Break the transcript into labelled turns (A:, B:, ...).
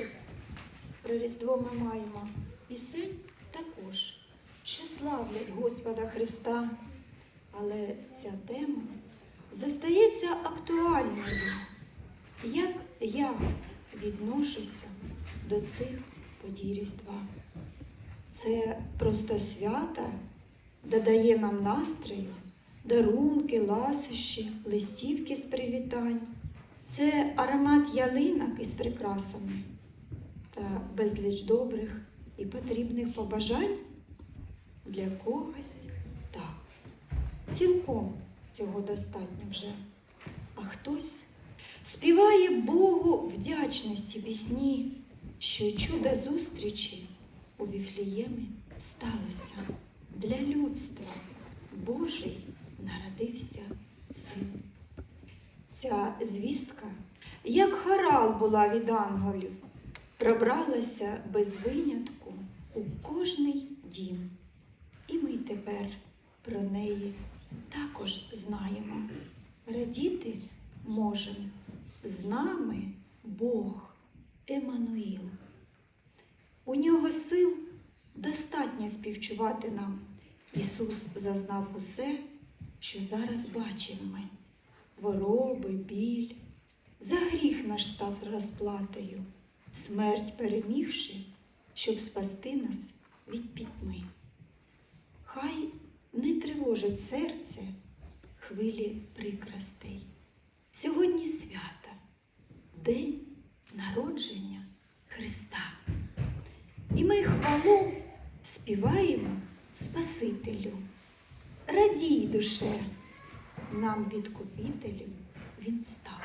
A: віршів про Різдво ми маємо пісень також, що славлять Господа Христа. Але ця тема зостається актуальною. Як я відношуся до цих подій Різдва? Це просто свята, додає нам настрою, дарунки, ласощі, листівки з привітань. Це аромат ялинок із прикрасами та безліч добрих і потрібних побажань для когось так. Цілком цього достатньо вже. А хтось співає Богу вдячності пісні, що чудо зустрічі у Віфліємі сталося для людства. Божий народився син. Ця звістка, як хорал була від ангелів, пробралася без винятку у кожний дім. І ми тепер про неї також знаємо. Радіти можемо з нами Бог Еммануїл. У нього сил достатньо співчувати нам. Ісус зазнав усе, що зараз бачимо ми. Хвороби, біль. За гріх наш став розплатою, смерть перемігши, щоб спасти нас від пітьми. Хай не тривожить серце хвилі прикрастей. Сьогодні свята, день народження Христа. І ми хвалу співаємо Спасителю. Радій, душе, нам відкупителем він став.